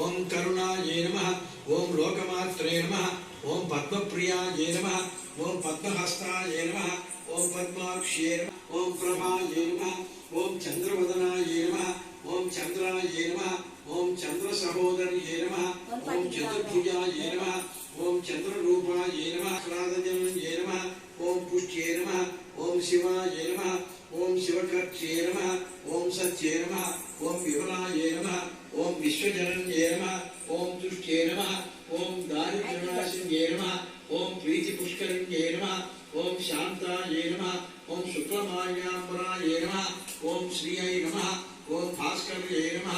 ఓం కరుణాయే నమః ఓం లోకమాత్రే నమః ఓం పద్మప్రియాయే నమః ఓం పద్మహస్తాయే నమః ఓం పద్మాక్ష్యే నమః ఓం ప్రభాయే నమః ఓం చంద్రవదనాయే నమః ఓం చంద్రాయే నమః ఓం చంద్ర సహోదర్యే నమః ఓం చతుర్భుజాయే నమః ఓం చంద్రరూపాయే నమః క్రాదజన్యే నమః ఓం పుష్ట్యే నమః ఓం శివాయ నమః ఓం శివకర్చే నమ ఓం సత్యే నమ ఓం విమలాయే నమ ఓం విశ్వజనన్యే నమ ఓం తుష్ట్యే నమ ఓం దారిద్ర్యనాశిన్యే నమ ఓం ప్రీతి పుష్కరిణ్యే నమ ఓం శాంతాయే నమ ఓం శుక్లమాల్యాంబరాయ నమ ఓం శ్రీయై నమ ఓం భాస్కర్యే నమ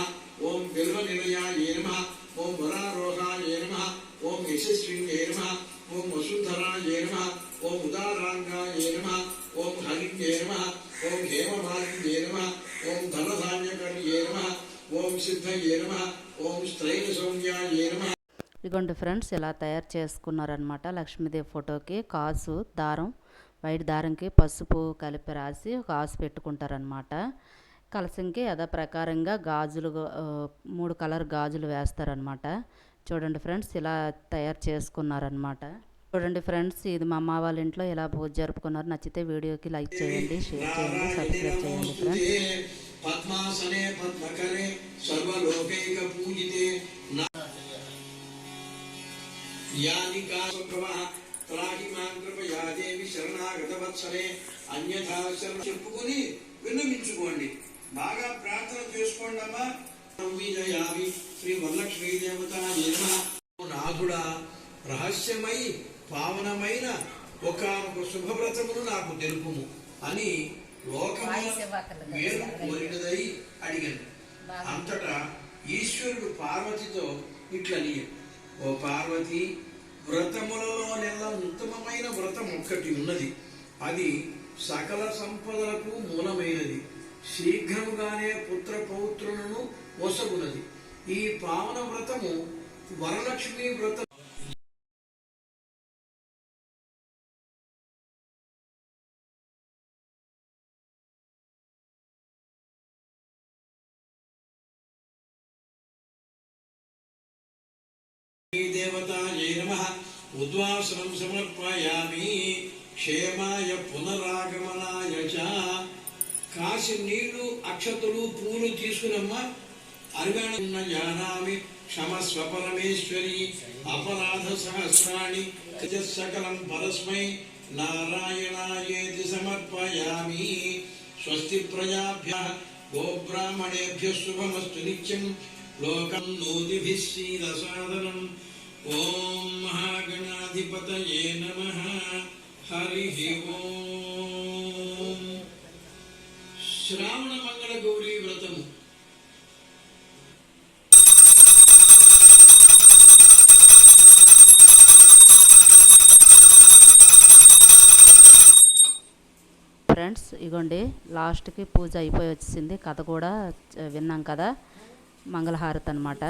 ఓం బిల్వ నిలయాయే నమ ఓం వరారోహాయ నమః ఓం యశస్విన్యే నమః ఓం వసుంధరాయ నమః ఓం ఓం హరిణ్యే నమ. ఓం హేమమాలిన్యే నమ. ఓం ధనధాన్యకర్యే నమ. ఓం సిద్ధయే నమ. ఓం స్త్రైల సౌమ్యాయే నమ. ఇదిగోండి ఫ్రెండ్స్ ఇలా తయారు చేసుకున్నారనమాట లక్ష్మీదేవి ఫోటోకి. కాసు దారం వైట్ దారంకి పసుపు కలిపి రాసి కాసు పెట్టుకుంటారనమాట కలసంకి యథా ప్రకారంగా గాజులు మూడు కలర్ గాజులు వేస్తారనమాట చూడండి ఫ్రెండ్స్ ఇలా తయారు చేసుకున్నారనమాట చూడండి ఫ్రెండ్స్ ఇది మా అమ్మ వాళ్ళ ఇంట్లో ఎలా పూజ జరుపుకున్నారు నచ్చితే వీడియోకి లైక్ చేయండి షేర్ చేయండి సబ్స్క్రైబ్ చేయండి ఫ్రెండ్స్. పద్మాసనే పద్మకరే సర్వలోకైక పూజితే త్రాహి మాం కృపయా దేవి అన్యథా శరణ చెప్పుకొని విన్నమించుకోండి బాగా ప్రార్థన చేసుకోండి అమ్మా శ్రీ వరలక్ష్మీ దేవత నాథుడా రహస్యమై పావనమైన ఒక శుభవ్రతమును నాకు తెలుపుము అని లోకమున వేరు కోరినదై అడిగాను. అంతటా ఈశ్వరుడు పార్వతితో ఇట్లని ఓ పార్వతి వ్రతములలో నెల ఉత్తమమైన వ్రతం ఒక్కటి ఉన్నది. అది సకల సంపదలకు మూలమైనది. శీఘ్రముగానే పుత్ర పౌత్రులను ఒసగునది ఈ పావన వ్రతము వరలక్ష్మి వ్రతం దేవతాయై నమ. ఉద్వాసనం సమర్పయామి. క్షేమాయ పునరాగమనాయ చ. కాసి నీళ్ళు అక్షతులు పూలు తీసుకురమ్మా. అర్గాణ జానామి. క్షమస్వ పరమేశ్వరి. అపరాధ సహస్రాణి. సకలం పరస్మై. నారాయణాయేతి సమర్పయామి. స్వస్తి ప్రజాభ్య. గోబ్రాహ్మణేభ్య శుభమస్తు నిత్యం. లోకం నోదిభిः శ్రీరసాదనం ఓం మహాగణాధిపతయే నమః హరి ఓం శ్రావణ మంగళ గౌరీ వ్రతము ఫ్రెండ్స్ ఇగోండి లాస్ట్కి పూజ అయిపోయి వచ్చింది కథ కూడా విన్నాం కదా. మంగళహారతి అనమాట